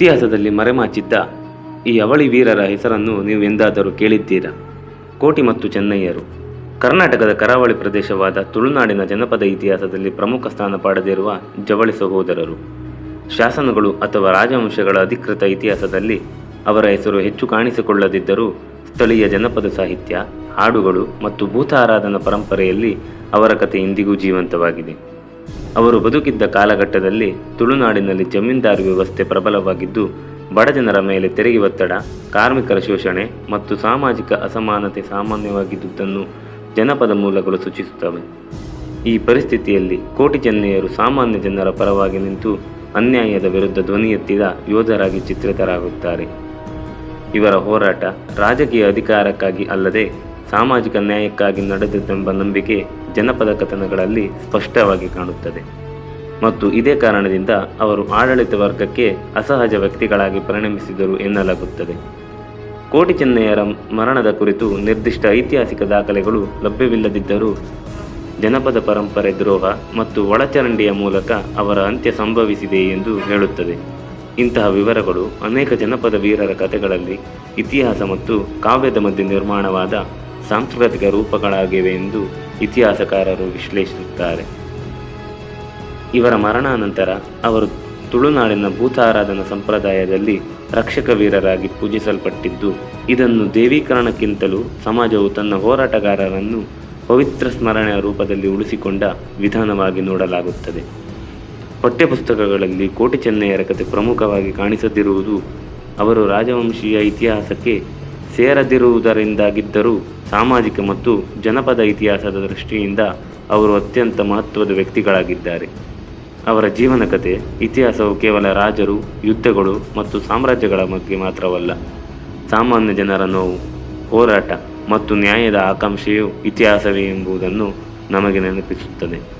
ಇತಿಹಾಸದಲ್ಲಿ ಮರೆಮಾಚಿದ್ದ ಈ ಅವಳಿ ವೀರರ ಹೆಸರನ್ನು ನೀವು ಎಂದಾದರೂ ಕೇಳಿದ್ದೀರಾ? ಕೋಟಿ ಮತ್ತು ಚೆನ್ನಯ್ಯರು. ಕರ್ನಾಟಕದ ಕರಾವಳಿ ಪ್ರದೇಶವಾದ ತುಳುನಾಡಿನ ಜನಪದ ಇತಿಹಾಸದಲ್ಲಿ ಪ್ರಮುಖ ಸ್ಥಾನ ಪಡೆದಿರುವ ಜವಳಿ ಸಹೋದರರು. ಶಾಸನಗಳು ಅಥವಾ ರಾಜವಂಶಗಳ ಅಧಿಕೃತ ಇತಿಹಾಸದಲ್ಲಿ ಅವರ ಹೆಸರು ಹೆಚ್ಚು ಕಾಣಿಸಿಕೊಳ್ಳದಿದ್ದರೂ ಸ್ಥಳೀಯ ಜನಪದ ಸಾಹಿತ್ಯ, ಹಾಡುಗಳು ಮತ್ತು ಭೂತ ಆರಾಧನಾ ಪರಂಪರೆಯಲ್ಲಿ ಅವರ ಕಥೆ ಇಂದಿಗೂ ಜೀವಂತವಾಗಿದೆ. ಅವರು ಬದುಕಿದ್ದ ಕಾಲಘಟ್ಟದಲ್ಲಿ ತುಳುನಾಡಿನಲ್ಲಿ ಜಮೀನ್ದಾರಿ ವ್ಯವಸ್ಥೆ ಪ್ರಬಲವಾಗಿದ್ದು ಬಡಜನರ ಮೇಲೆ ತೆರಿಗೆ ಒತ್ತಡ, ಕಾರ್ಮಿಕರ ಶೋಷಣೆ ಮತ್ತು ಸಾಮಾಜಿಕ ಅಸಮಾನತೆ ಸಾಮಾನ್ಯವಾಗಿದ್ದುದನ್ನು ಜನಪದ ಮೂಲಗಳು ಸೂಚಿಸುತ್ತವೆ. ಈ ಪರಿಸ್ಥಿತಿಯಲ್ಲಿ ಕೋಟಿ ಜನ್ನೆಯರು ಸಾಮಾನ್ಯ ಜನರ ಪರವಾಗಿ ನಿಂತು ಅನ್ಯಾಯದ ವಿರುದ್ಧ ಧ್ವನಿ ಎತ್ತಿದ ಯೋಧರಾಗಿ ಚಿತ್ರಿತರಾಗುತ್ತಾರೆ. ಇವರ ಹೋರಾಟ ರಾಜಕೀಯ ಅಧಿಕಾರಕ್ಕಾಗಿ ಅಲ್ಲದೆ ಸಾಮಾಜಿಕ ನ್ಯಾಯಕ್ಕಾಗಿ ನಡೆದಿದ್ದೆಂಬ ನಂಬಿಕೆ ಜನಪದ ಕಥನಗಳಲ್ಲಿ ಸ್ಪಷ್ಟವಾಗಿ ಕಾಣುತ್ತದೆ. ಮತ್ತು ಇದೇ ಕಾರಣದಿಂದ ಅವರು ಆಡಳಿತ ವರ್ಗಕ್ಕೆ ಅಸಹಜ ವ್ಯಕ್ತಿಗಳಾಗಿ ಪರಿಣಮಿಸಿದರು ಎನ್ನಲಾಗುತ್ತದೆ. ಕೋಟಿ ಚೆನ್ನಯ್ಯರ ಮರಣದ ಕುರಿತು ನಿರ್ದಿಷ್ಟ ಐತಿಹಾಸಿಕ ದಾಖಲೆಗಳು ಲಭ್ಯವಿಲ್ಲದಿದ್ದರೂ ಜನಪದ ಪರಂಪರೆ ದ್ರೋಹ ಮತ್ತು ಒಳಚರಂಡಿಯ ಮೂಲಕ ಅವರ ಅಂತ್ಯ ಸಂಭವಿಸಿದೆ ಎಂದು ಹೇಳುತ್ತದೆ. ಇಂತಹ ವಿವರಗಳು ಅನೇಕ ಜನಪದ ವೀರರ ಕಥೆಗಳಲ್ಲಿ ಇತಿಹಾಸ ಮತ್ತು ಕಾವ್ಯದ ಮಧ್ಯೆ ನಿರ್ಮಾಣವಾದ ಸಾಂಸ್ಕೃತಿಕ ರೂಪಗಳಾಗಿವೆ ಎಂದು ಇತಿಹಾಸಕಾರರು ವಿಶ್ಲೇಷಿಸುತ್ತಾರೆ. ಇವರ ಮರಣಾನಂತರ ಅವರು ತುಳುನಾಡಿನ ಭೂತಾರಾಧನಾ ಸಂಪ್ರದಾಯದಲ್ಲಿ ರಕ್ಷಕ ವೀರರಾಗಿ ಪೂಜಿಸಲ್ಪಟ್ಟಿದ್ದು, ಇದನ್ನು ದೇವೀಕರಣಕ್ಕಿಂತಲೂ ಸಮಾಜವು ತನ್ನ ಹೋರಾಟಗಾರರನ್ನು ಪವಿತ್ರ ಸ್ಮರಣೆಯ ರೂಪದಲ್ಲಿ ಉಳಿಸಿಕೊಂಡ ವಿಧಾನವಾಗಿ ನೋಡಲಾಗುತ್ತದೆ. ಪಠ್ಯಪುಸ್ತಕಗಳಲ್ಲಿ ಕೋಟಿ ಚೆನ್ನಯ್ಯರ ಕಥೆ ಪ್ರಮುಖವಾಗಿ ಕಾಣಿಸದಿರುವುದು ಅವರು ರಾಜವಂಶೀಯ ಇತಿಹಾಸಕ್ಕೆ ಸೇರದಿರುವುದರಿಂದಾಗಿದ್ದರೂ ಸಾಮಾಜಿಕ ಮತ್ತು ಜನಪದ ಇತಿಹಾಸದ ದೃಷ್ಟಿಯಿಂದ ಅವರು ಅತ್ಯಂತ ಮಹತ್ವದ ವ್ಯಕ್ತಿಗಳಾಗಿದ್ದಾರೆ. ಅವರ ಜೀವನ ಕಥೆ ಇತಿಹಾಸವು ಕೇವಲ ರಾಜರು, ಯುದ್ಧಗಳು ಮತ್ತು ಸಾಮ್ರಾಜ್ಯಗಳ ಬಗ್ಗೆ ಮಾತ್ರವಲ್ಲ. ಸಾಮಾನ್ಯ ಜನರ ನೋವು, ಹೋರಾಟ ಮತ್ತು ನ್ಯಾಯದ ಆಕಾಂಕ್ಷೆಯು ಇತಿಹಾಸವೇ ಎಂಬುದನ್ನು ನಮಗೆ ನೆನಪಿಸುತ್ತದೆ.